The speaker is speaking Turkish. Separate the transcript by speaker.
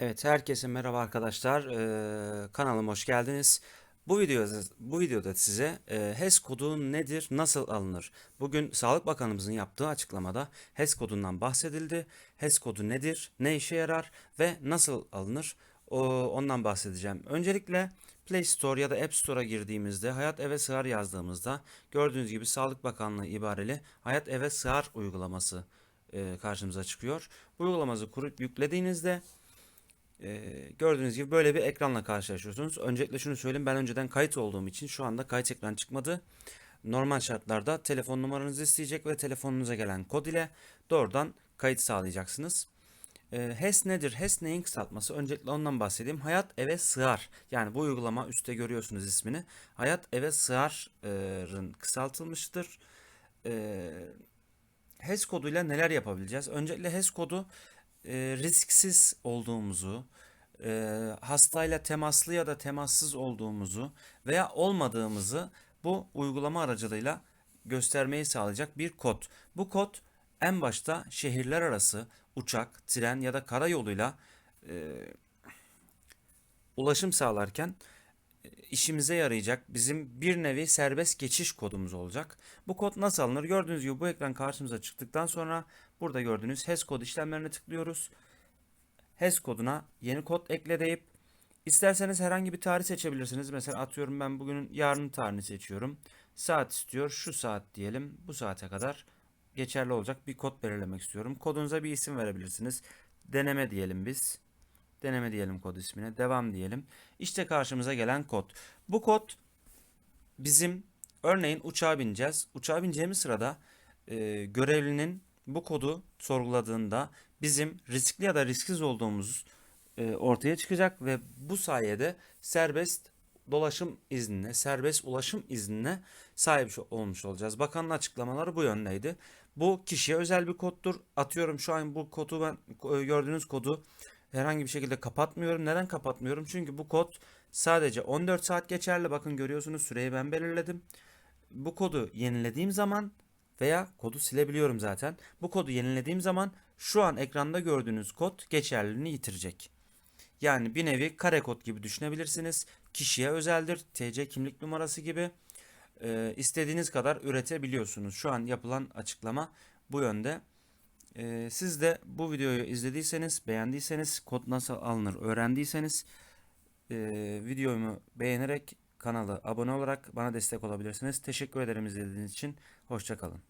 Speaker 1: Evet, herkese merhaba arkadaşlar. Ee, kanalıma hoş geldiniz. Bu videoda bu videoda size e, HES kodu nedir, nasıl alınır? Bugün Sağlık Bakanımızın yaptığı açıklamada HES kodundan bahsedildi. HES kodu nedir, ne işe yarar ve nasıl alınır? O, ondan bahsedeceğim. Öncelikle Play Store ya da App Store'a girdiğimizde Hayat Eve Sığar yazdığımızda gördüğünüz gibi Sağlık Bakanlığı ibareli Hayat Eve Sığar uygulaması e, karşımıza çıkıyor. Bu uygulamayı kurup yüklediğinizde ee, gördüğünüz gibi böyle bir ekranla karşılaşıyorsunuz. Öncelikle şunu söyleyeyim ben önceden kayıt olduğum için şu anda kayıt ekran çıkmadı. Normal şartlarda telefon numaranızı isteyecek ve telefonunuza gelen kod ile doğrudan kayıt sağlayacaksınız. Ee, HES nedir? HES neyin kısaltması? Öncelikle ondan bahsedeyim. Hayat eve sığar. Yani bu uygulama üstte görüyorsunuz ismini. Hayat eve sığar'ın kısaltılmıştır. Ee, HES koduyla neler yapabileceğiz? Öncelikle HES kodu e, risksiz olduğumuzu, e, hastayla temaslı ya da temassız olduğumuzu veya olmadığımızı bu uygulama aracılığıyla göstermeyi sağlayacak bir kod. Bu kod en başta şehirler arası uçak, tren ya da karayoluyla e, ulaşım sağlarken işimize yarayacak bizim bir nevi serbest geçiş kodumuz olacak. Bu kod nasıl alınır? Gördüğünüz gibi bu ekran karşımıza çıktıktan sonra burada gördüğünüz HES kod işlemlerine tıklıyoruz. HES koduna yeni kod ekle deyip isterseniz herhangi bir tarih seçebilirsiniz. Mesela atıyorum ben bugünün yarının tarihini seçiyorum. Saat istiyor. Şu saat diyelim. Bu saate kadar geçerli olacak bir kod belirlemek istiyorum. Kodunuza bir isim verebilirsiniz. Deneme diyelim biz. Deneme diyelim kod ismine. Devam diyelim. İşte karşımıza gelen kod. Bu kod bizim örneğin uçağa bineceğiz. Uçağa bineceğimiz sırada e, görevlinin bu kodu sorguladığında bizim riskli ya da risksiz olduğumuz e, ortaya çıkacak ve bu sayede serbest dolaşım iznine, serbest ulaşım iznine sahip olmuş olacağız. Bakanın açıklamaları bu yöndeydi. Bu kişiye özel bir koddur. Atıyorum şu an bu kodu ben e, gördüğünüz kodu herhangi bir şekilde kapatmıyorum. Neden kapatmıyorum? Çünkü bu kod sadece 14 saat geçerli. Bakın görüyorsunuz süreyi ben belirledim. Bu kodu yenilediğim zaman veya kodu silebiliyorum zaten. Bu kodu yenilediğim zaman şu an ekranda gördüğünüz kod geçerliliğini yitirecek. Yani bir nevi kare kod gibi düşünebilirsiniz. Kişiye özeldir. TC kimlik numarası gibi. Ee, istediğiniz kadar üretebiliyorsunuz. Şu an yapılan açıklama bu yönde. Ee, siz de bu videoyu izlediyseniz, beğendiyseniz, kod nasıl alınır öğrendiyseniz e, videomu beğenerek kanala abone olarak bana destek olabilirsiniz. Teşekkür ederim izlediğiniz için. Hoşçakalın.